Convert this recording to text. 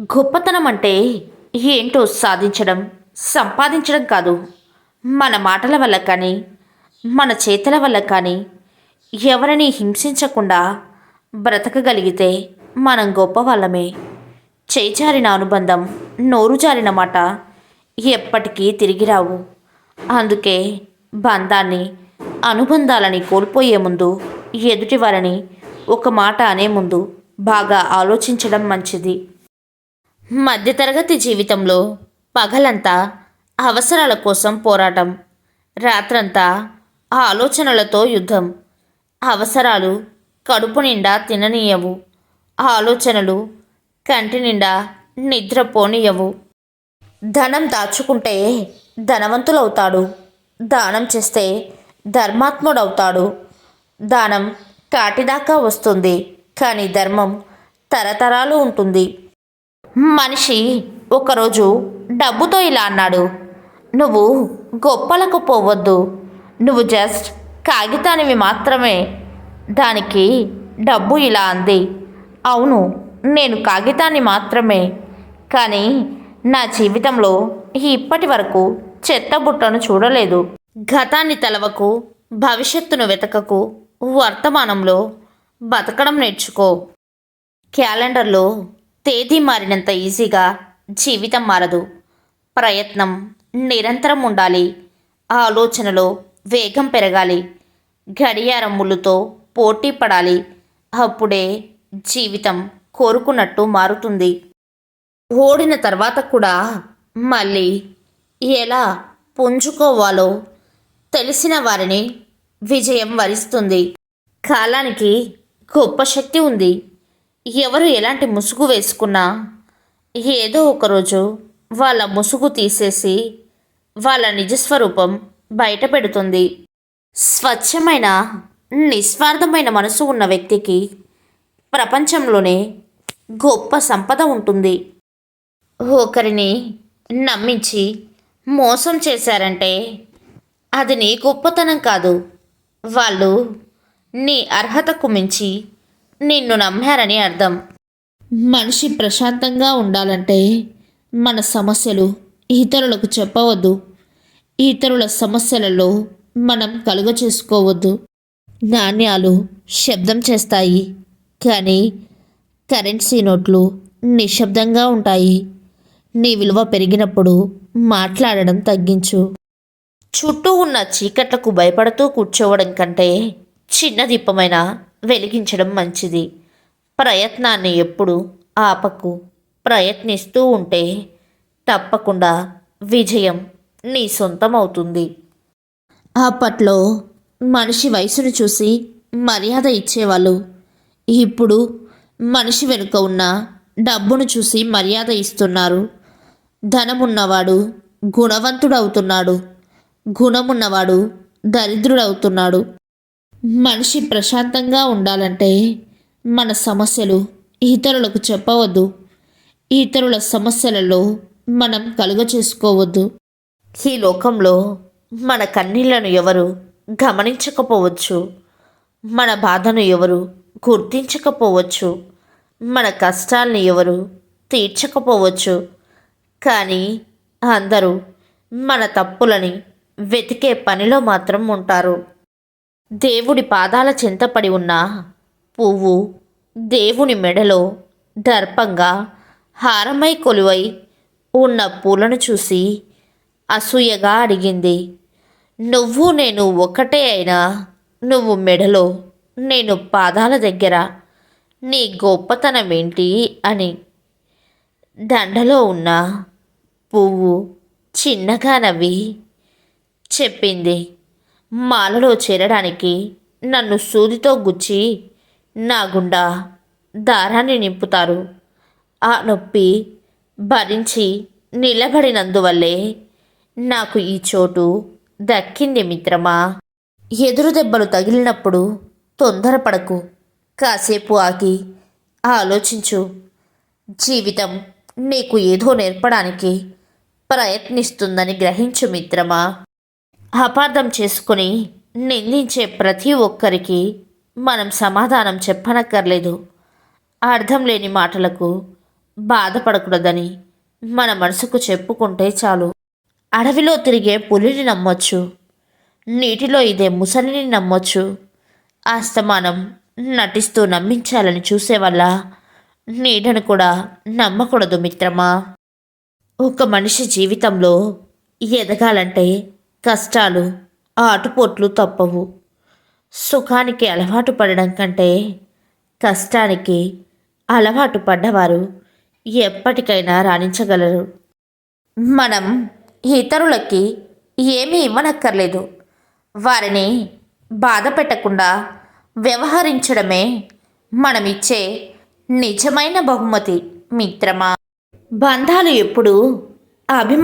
గొప్పతనం అంటే ఏంటో సాధించడం సంపాదించడం కాదు. మన మాటల వల్ల కానీ మన చేతల వల్ల కానీ ఎవరిని హింసించకుండా బ్రతకగలిగితే మనం గొప్పవాళ్ళమే. చేజారిన అనుబంధం నోరు జారిన మాట ఎప్పటికీ తిరిగి రావు. అందుకే బంధాన్ని అనుబంధాలని కోల్పోయే ముందు ఎదుటి వారిని ఒక మాట అనే ముందు బాగా ఆలోచించడం మంచిది. మధ్యతరగతి జీవితంలో పగలంతా అవసరాల కోసం పోరాటం రాత్రంతా ఆలోచనలతో యుద్ధం. అవసరాలు కడుపు నిండా తిననీయవు ఆలోచనలు కంటి నిండా నిద్రపోనీయవు. ధనం దాచుకుంటే ధనవంతులవుతాడు దానం చేస్తే ధర్మాత్ముడవుతాడు. దానం కాటిదాకా వస్తుంది కానీ ధర్మం తరతరాలు ఉంటుంది. మనిషి ఒకరోజు డబ్బుతో ఇలా అన్నాడు. నువ్వు గొప్పలకు పోవద్దు. నువ్వు జస్ట్ కాగితానివి మాత్రమే. దానికి డబ్బు ఇలా అంది. అవును నేను కాగితాన్ని మాత్రమే. కానీ నా జీవితంలో ఇప్పటి వరకు చెత్తబుట్టను చూడలేదు. గతాన్ని తలవకు భవిష్యత్తును వెతకకు వర్తమానంలో బతకడం నేర్చుకో. క్యాలెండర్లో తేదీ మారినంత ఈజీగా జీవితం మారదు. ప్రయత్నం నిరంతరం ఉండాలి. ఆలోచనలో వేగం పెరగాలి. గడియారం ముళ్ళుతో పోటీ పడాలి. అప్పుడే జీవితం కోరుకున్నట్టు మారుతుంది. ఓడిన తర్వాత కూడా మళ్ళీ ఎలా పుంజుకోవాలో తెలిసిన వారిని విజయం వరిస్తుంది. కాలానికి గొప్ప శక్తి ఉంది. ఎవరు ఎలాంటి ముసుగు వేసుకున్నా ఏదో ఒకరోజు వాళ్ళ ముసుగు తీసేసి వాళ్ళ నిజస్వరూపం బయటపెడుతుంది. స్వచ్ఛమైన నిస్వార్థమైన మనసు ఉన్న వ్యక్తికి ప్రపంచంలోనే గొప్ప సంపద ఉంటుంది. ఒకరిని నమ్మించి మోసం చేశారంటే అది నీ గొప్పతనం కాదు. వాళ్ళు నీ అర్హతకు మించి నిన్ను నమ్మారని అర్థం. మనిషి ప్రశాంతంగా ఉండాలంటే మన సమస్యలు ఇతరులకు చెప్పవద్దు. ఇతరుల సమస్యలలో మనం కలుగ చేసుకోవద్దు నాణ్యాలు శబ్దం చేస్తాయి. కానీ కరెన్సీ నోట్లు నిశ్శబ్దంగా ఉంటాయి. నీ విలువ పెరిగినప్పుడు మాట్లాడడం తగ్గించు. చుట్టూ ఉన్న చీకట్లకు భయపడుతూ కూర్చోవడం కంటే చిన్న దీపమైన వెలిగించడం మంచిది. ప్రయత్నాన్ని ఎప్పుడు ఆపకు. ప్రయత్నిస్తూ ఉంటే తప్పకుండా విజయం నీ సొంతం అవుతుంది అప్పట్లో మనిషి వయసును చూసి మర్యాద ఇచ్చేవాళ్ళు. ఇప్పుడు మనిషి వెనుక ఉన్న డబ్బును చూసి మర్యాద ఇస్తున్నారు. ధనమున్నవాడు గుణవంతుడవుతున్నాడు. గుణమున్నవాడు దరిద్రుడవుతున్నాడు. మనిషి ప్రశాంతంగా ఉండాలంటే మన సమస్యలు ఇతరులకు చెప్పవద్దు. ఇతరుల సమస్యలలో మనం కలుగ చేసుకోవద్దు ఈ లోకంలో మన కన్నీళ్ళను ఎవరు గమనించకపోవచ్చు. మన బాధను ఎవరు గుర్తించకపోవచ్చు. మన కష్టాలను ఎవరు తీర్చకపోవచ్చు. కానీ అందరూ మన తప్పులని వెతికే పనిలో మాత్రం ఉంటారు. దేవుడి పాదాల చెంతపడి ఉన్న పువ్వు దేవుని మెడలో దర్పంగా హారమై కొలువై ఉన్న పూలను చూసి అసూయగా అడిగింది నువ్వు నేను ఒకటే అయినా నువ్వు మెడలో నేను పాదాల దగ్గర నీ గొప్పతనం ఏంటి? అని. దండలో ఉన్న పువ్వు చిన్నగా నవ్వి చెప్పింది మాలలో చేరడానికి నన్ను సూదితో గుచ్చి నా గుండా దారాన్ని నింపుతారు. ఆ నొప్పి భరించి నిలబడినందువల్లే నాకు ఈ చోటు దక్కింది మిత్రమా. ఎదురు దెబ్బలు తగిలినప్పుడు తొందరపడకు. కాసేపు ఆగి ఆలోచించు. జీవితం నీకు ఏదో నేర్పడానికి ప్రయత్నిస్తుందని గ్రహించు మిత్రమా. అపార్థం చేసుకుని నిందించే ప్రతి ఒక్కరికి మనం సమాధానం చెప్పనక్కర్లేదు. అర్థం లేని మాటలకు బాధపడకూడదని మన మనసుకు చెప్పుకుంటే చాలు. అడవిలో తిరిగే పులిని నమ్మొచ్చు. నీటిలో ఇదే ముసలిని నమ్మొచ్చు. ఆస్తమానం నటిస్తూ నమ్మించాలని చూసేవల్ల నీడను కూడా నమ్మకూడదు మిత్రమా? ఒక మనిషి జీవితంలో ఎదగాలంటే కష్టాలు ఆటుపోట్లు తప్పవు. సుఖానికి అలవాటు పడడం కంటే కష్టానికి అలవాటు పడ్డవారు ఎప్పటికైనా రాణించగలరు. మనం ఇతరులకి ఏమీ ఇవ్వనక్కర్లేదు. వారిని బాధ పెట్టకుండా వ్యవహరించడమే మనమిచ్చే నిజమైన బహుమతి మిత్రమా? బంధాలు ఎప్పుడు అభిమా